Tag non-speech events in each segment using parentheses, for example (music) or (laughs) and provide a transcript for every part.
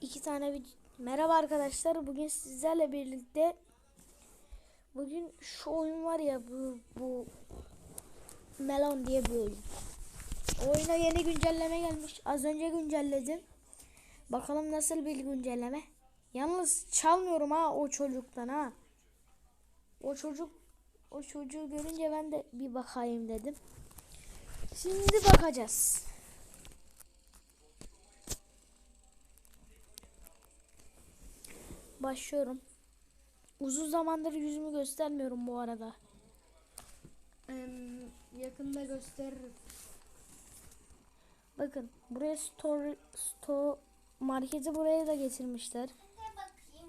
İki tane bir merhaba arkadaşlar. Bugün sizlerle birlikte bugün şu oyun var ya bu bu Melon diye bir oyun. Oyuna yeni güncelleme gelmiş. Az önce güncelledim. Bakalım nasıl bir güncelleme. Yalnız çalmıyorum ha o çocuktan ha. O çocuk o çocuğu görünce ben de bir bakayım dedim. Şimdi bakacağız. Başlıyorum. Uzun zamandır yüzümü göstermiyorum bu arada. Em, yakında gösteririm. Bakın buraya store, store marketi buraya da getirmişler.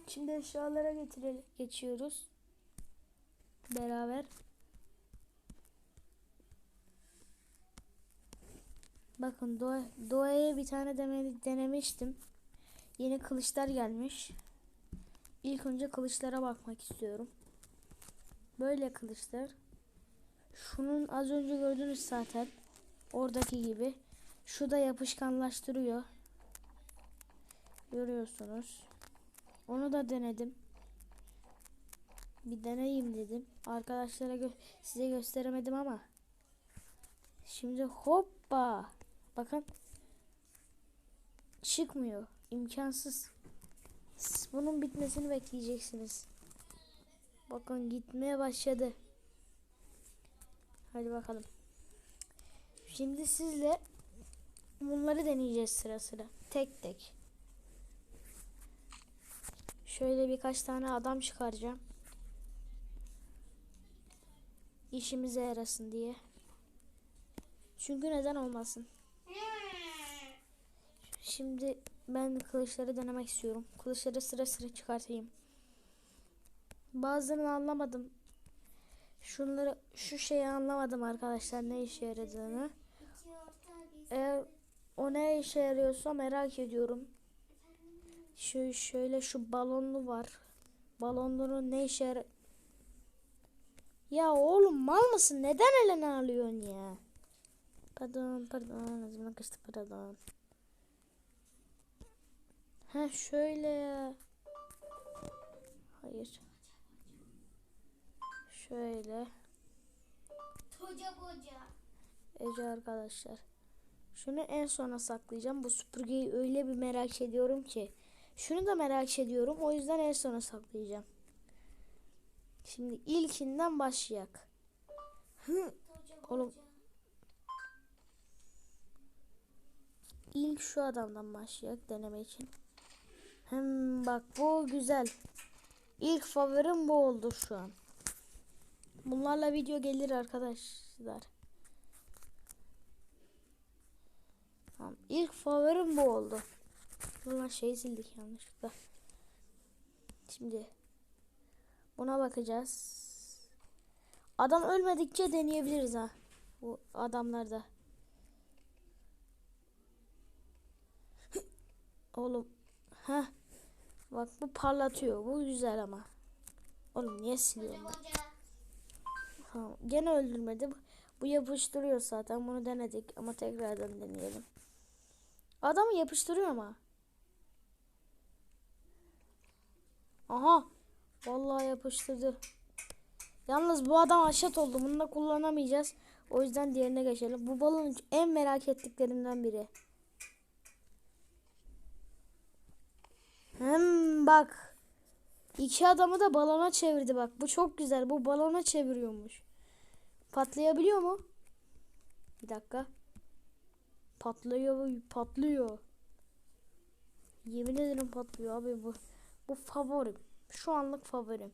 Şimdi eşyalara getirelim, geçiyoruz. Beraber. Bakın doğa, doğaya bir tane deme, denemiştim. Yeni kılıçlar gelmiş. İlk önce kılıçlara bakmak istiyorum. Böyle kılıçlar. Şunun az önce gördünüz zaten. Oradaki gibi. Şu da yapışkanlaştırıyor. Görüyorsunuz. Onu da denedim. Bir deneyeyim dedim. Arkadaşlara gö size gösteremedim ama. Şimdi hoppa. Bakın. Çıkmıyor. İmkansız. Bunun bitmesini bekleyeceksiniz. Bakın gitmeye başladı. Hadi bakalım. Şimdi sizle bunları deneyeceğiz sıra sıra. Tek tek. Şöyle birkaç tane adam çıkaracağım. İşimize yarasın diye. Çünkü neden olmasın? Şimdi ben kılıçları denemek istiyorum. Kılıçları sıra sıra çıkartayım. Bazılarını anlamadım. Şunları şu şeyi anlamadım arkadaşlar ne işe yaradığını. Eğer o ne işe yarıyorsa merak ediyorum. Şu şöyle şu balonlu var. Balonların ne işe yar Ya oğlum mal mısın? Neden eline alıyorsun ya? Pardon pardon ağzımdan kaçtı pardon. Ha şöyle ya. Hayır. Şöyle. Koca koca. Ece arkadaşlar. Şunu en sona saklayacağım. Bu süpürgeyi öyle bir merak ediyorum ki. Şunu da merak ediyorum. O yüzden en sona saklayacağım. Şimdi ilkinden başlayak. Hı. Oğlum. İlk şu adamdan başlayak deneme için. Hem bak bu güzel. İlk favorim bu oldu şu an. Bunlarla video gelir arkadaşlar. Tamam. İlk favorim bu oldu. Ulan şey sildik yanlışlıkla. Şimdi buna bakacağız. Adam ölmedikçe deneyebiliriz ha. Bu adamlarda. (laughs) Oğlum. Ha Bak bu parlatıyor. Bu güzel ama. Oğlum niye koca. Tamam. Gene öldürmedi. Bu yapıştırıyor zaten. Bunu denedik ama tekrardan deneyelim. Adamı yapıştırıyor ama. Aha. Vallahi yapıştırdı. Yalnız bu adam aşat oldu. Bunu da kullanamayacağız. O yüzden diğerine geçelim. Bu balon en merak ettiklerimden biri. Hem bak. İki adamı da balona çevirdi bak. Bu çok güzel. Bu balona çeviriyormuş. Patlayabiliyor mu? Bir dakika. Patlıyor, patlıyor. Yemin ederim patlıyor abi bu. Bu favorim. Şu anlık favorim.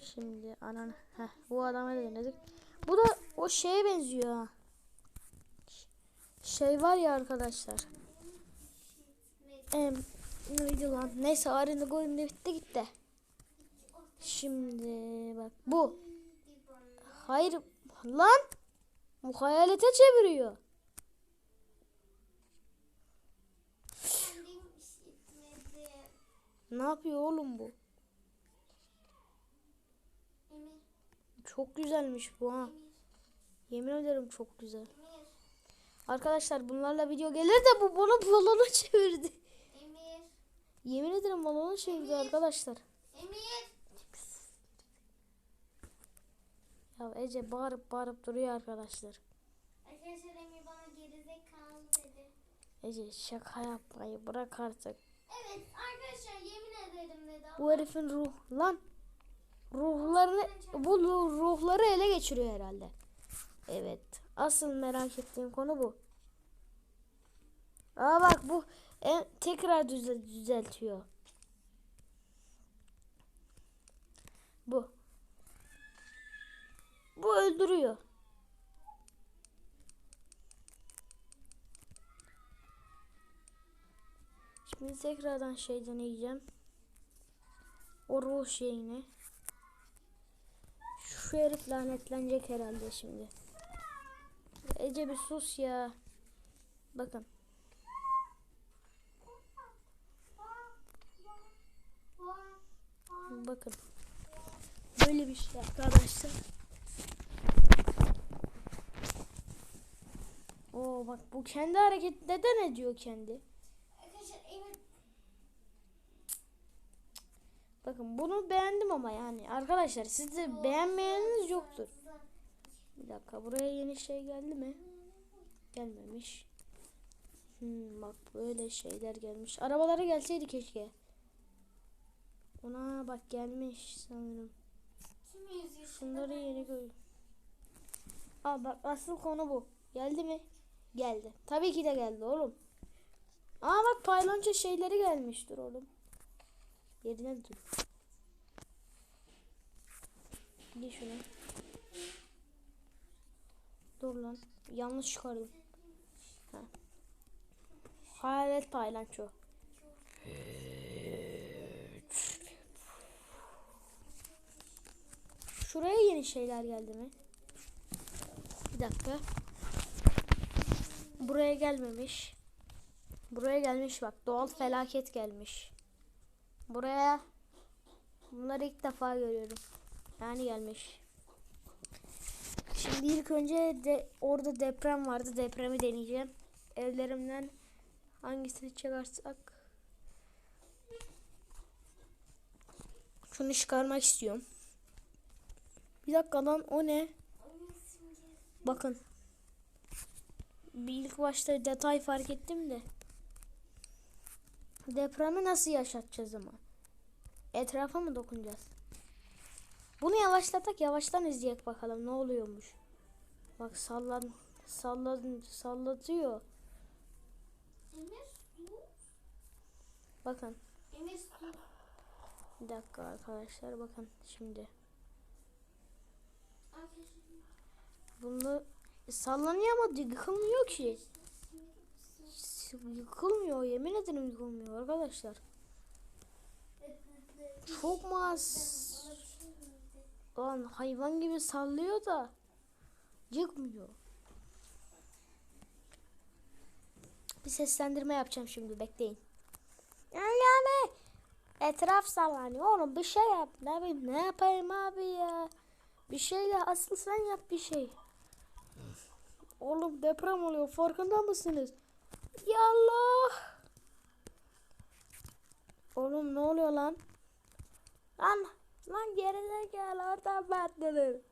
Şimdi anan heh, bu adama da denedik. Bu da o şeye benziyor ha. Şey var ya arkadaşlar. Em, neydi lan? Neyse arını koyun bitti gitti. Şimdi bak bu. Hayır lan. Bu hayalete çeviriyor. Ne yapıyor oğlum bu? Çok güzelmiş bu ha. Yemin ederim çok güzel. Emir. Arkadaşlar bunlarla video gelir de bu bunu balonu (laughs) çevirdi. Emir. Yemin ederim balonu çevirdi arkadaşlar. Emir. Ya Ece bağırıp bağırıp duruyor arkadaşlar. Arkadaşlar Emir bana gerizekalı dedi. Ece şaka yapmayı bırak artık. Evet arkadaşlar yemin ederim dedi. Bu herifin ruh lan ruhlarını bu ruh- ruhları ele geçiriyor herhalde. Evet. Asıl merak ettiğim konu bu. Aa bak bu en, tekrar düze- düzeltiyor. Bu. Bu öldürüyor. Şimdi tekrardan şey deneyeceğim. O ruh şeyini. Şu herif lanetlenecek herhalde şimdi. Ece bir sus ya. Bakın. Bakın. Böyle bir şey arkadaşlar. Oo bak bu kendi hareket neden ediyor kendi? Bakın bunu beğendim ama yani arkadaşlar siz de beğenmeyeniniz yoktur. Bir dakika buraya yeni şey geldi mi? Gelmemiş. Hmm, bak böyle şeyler gelmiş. Arabalara gelseydi keşke. Ona bak gelmiş sanırım. Şunları yeni koy. Aa bak asıl konu bu. Geldi mi? Geldi. Tabii ki de geldi oğlum. Aa bak paylanca şeyleri gelmiştir oğlum. Yerine dur. Giy şunu. Dur lan. Yanlış çıkardım. Ha. Hayalet paylanço. Şuraya yeni şeyler geldi mi? Bir dakika. Buraya gelmemiş. Buraya gelmiş bak. Doğal felaket gelmiş. Buraya bunları ilk defa görüyorum. Yani gelmiş. Şimdi ilk önce de orada deprem vardı. Depremi deneyeceğim. Evlerimden hangisini çıkarsak şunu çıkarmak istiyorum. Bir dakika lan o ne? Bakın. Bir ilk başta detay fark ettim de. Depremi nasıl yaşatacağız ama? Etrafa mı dokunacağız? Bunu yavaşlatak yavaştan izleyek bakalım ne oluyormuş. Bak sallan sallan sallatıyor. Bakın. Bir dakika arkadaşlar bakın şimdi. Bunu sallanıyor ama yıkılmıyor ki. Yıkılmıyor yemin ederim yıkılmıyor arkadaşlar. Çok mu az? Lan hayvan gibi sallıyor da yıkmıyor. Bir seslendirme yapacağım şimdi bekleyin. Yani etraf sallanıyor oğlum bir şey yap. Ne bileyim ne yapayım abi ya. Bir şeyle asıl sen yap bir şey. Oğlum deprem oluyor farkında mısınız? Ya Allah. Oğlum ne oluyor lan? Lan lan gerizekalı oradan patladı.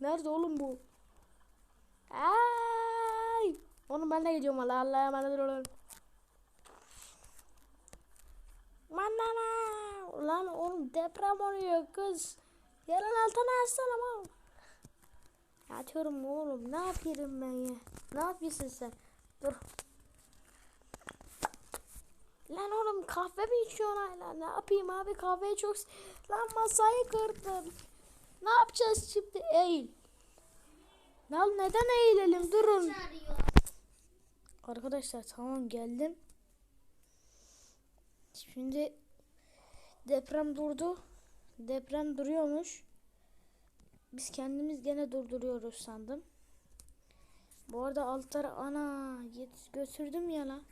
Nerede oğlum bu? Ay! Oğlum ben de gidiyorum valla Allah'a emanet olun. Manana! Lan oğlum deprem oluyor kız. Yarın altına açsana oğlum. Yatıyorum oğlum. Ne yapıyorum ben ya? Ne yapıyorsun sen? Dur. Lan oğlum kahve mi içiyorsun hala? Ne yapayım abi kahveyi çok... Lan masayı kırdın. Ne yapacağız şimdi? Eğil. Lan neden eğilelim? Durun. Arkadaşlar tamam geldim. Şimdi deprem durdu. Deprem duruyormuş. Biz kendimiz gene durduruyoruz sandım. Bu arada altları ana götürdüm ya lan.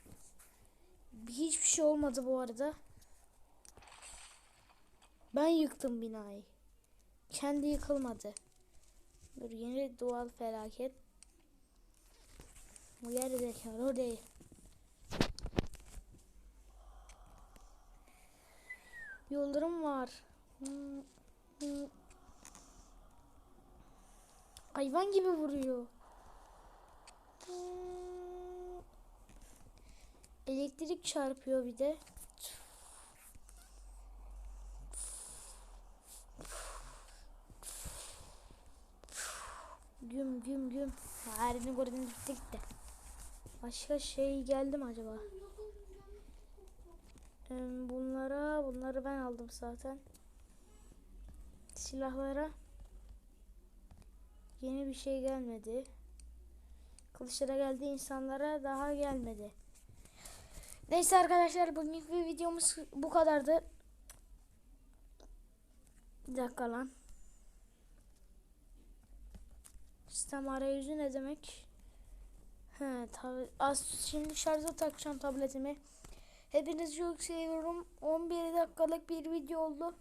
Hiçbir şey olmadı bu arada. Ben yıktım binayı. Kendi yıkılmadı. Dur yeni doğal felaket. Bu geri zekalı o değil. Yıldırım var. Hayvan gibi vuruyor. Elektrik çarpıyor bir de. Güm güm güm. Harini gördüm gitti gitti. Başka şey geldi mi acaba? Bunlara, bunları ben aldım zaten. Silahlara yeni bir şey gelmedi. Kılıçlara geldi, insanlara daha gelmedi. Neyse arkadaşlar bugünkü videomuz bu kadardı. Bir dakika lan. Sistem arayüzü ne demek? He, tabi. Az şimdi şarja takacağım tabletimi. Hepinizi çok seviyorum. 11 dakikalık bir video oldu.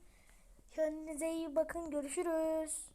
Kendinize iyi bakın. Görüşürüz.